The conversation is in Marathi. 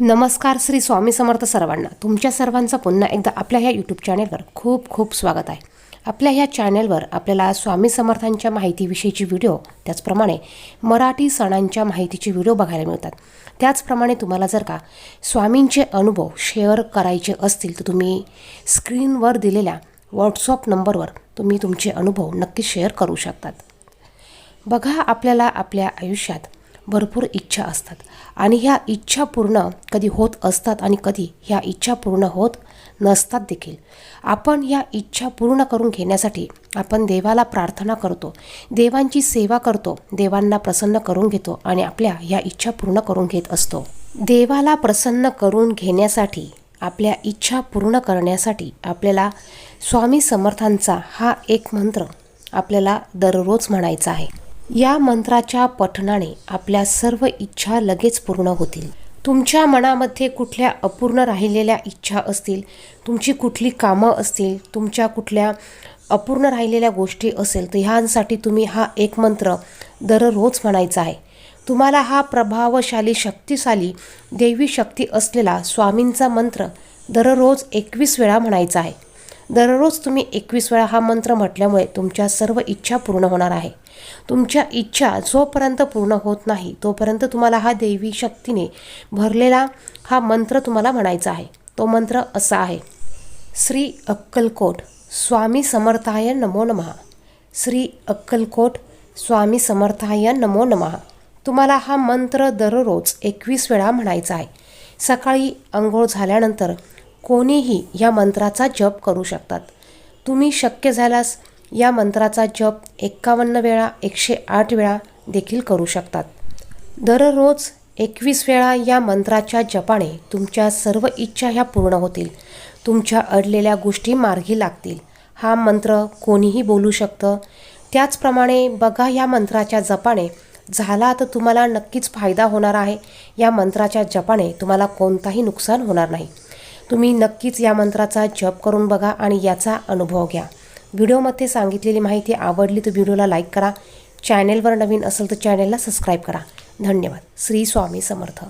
नमस्कार श्री स्वामी समर्थ सर्वांना. तुमच्या सर्वांचं पुन्हा एकदा आपल्या ह्या यूट्यूब चॅनेलवर खूप खूप स्वागत आहे. आपल्या ह्या चॅनेलवर आपल्याला स्वामी समर्थांच्या माहितीविषयीची व्हिडिओ त्याचप्रमाणे मराठी सणांच्या माहितीचे व्हिडिओ बघायला मिळतात. त्याचप्रमाणे तुम्हाला जर का स्वामींचे अनुभव शेअर करायचे असतील तर तुम्ही स्क्रीनवर दिलेल्या व्हॉट्सअप नंबरवर तुम्ही तुमचे अनुभव नक्की शेअर करू शकतात. बघा आपल्याला आपल्या आयुष्यात भरपूर इच्छा असतात. आणि ह्या इच्छा पूर्ण कधी होत असतात आणि कधी ह्या इच्छा पूर्ण होत नसतात देखील. आपण ह्या इच्छा पूर्ण करून घेण्यासाठी आपण देवाला प्रार्थना करतो. देवांची सेवा करतो. देवांना प्रसन्न करून घेतो आणि आपल्या ह्या इच्छा पूर्ण करून घेत असतो. देवाला प्रसन्न करून घेण्यासाठी आपल्या इच्छा पूर्ण करण्यासाठी आपल्याला स्वामी समर्थांचा हा एक मंत्र आपल्याला दररोज म्हणायचा आहे. या मंत्राच्या पठणाने आपल्या सर्व इच्छा लगेच पूर्ण होतील. तुमच्या मनामध्ये कुठल्या अपूर्ण राहिलेल्या इच्छा असतील तुमची कुठली कामं असतील तुमच्या कुठल्या अपूर्ण राहिलेल्या गोष्टी असेल तर ह्यांसाठी तुम्ही हा एक मंत्र दररोज म्हणायचा आहे. तुम्हाला हा प्रभावशाली शक्तिशाली देवी शक्ती असलेला स्वामींचा मंत्र दररोज एकवीस वेळा म्हणायचा आहे. दररोज तुम्ही एकवीस वेळा हा मंत्र म्हटल्यामुळे तुमच्या सर्व इच्छा पूर्ण होणार आहे. तुमच्या इच्छा जोपर्यंत पूर्ण होत नाही तोपर्यंत तुम्हाला हा देवी शक्तीने भरलेला हा मंत्र तुम्हाला म्हणायचा आहे. तो मंत्र असा आहे. श्री अक्कलकोट स्वामी समर्थाय नमो नमः. श्री अक्कलकोट स्वामी समर्थाय नमो नमः. तुम्हाला हा मंत्र दररोज एकवीस वेळा म्हणायचा आहे. सकाळी आंघोळ झाल्यानंतर कोणीही या मंत्राचा जप करू शकतात. तुम्ही शक्य झाल्यास या मंत्राचा जप एक्कावन्न वेळा एकशे आठ वेळा देखील करू शकतात. दररोज एकवीस वेळा या मंत्राच्या जपाने तुमच्या सर्व इच्छा ह्या पूर्ण होतील. तुमच्या अडलेल्या गोष्टी मार्गी लागतील. हा मंत्र कोणीही बोलू शकतं. त्याचप्रमाणे बघा या मंत्राच्या जपाने झाला तर तुम्हाला नक्कीच फायदा होणार आहे. या मंत्राच्या जपाने तुम्हाला कोणताही नुकसान होणार नाही. तुम्ही नक्कीच या मंत्राचा जप करून बघा आणि याचा अनुभव घ्या. व्हिडिओमध्ये सांगितलेली माहिती आवडली तर व्हिडिओला लाईक करा. चॅनेलवर नवीन असेल तर चॅनेलला सबस्क्राईब करा. धन्यवाद. श्री स्वामी समर्थ.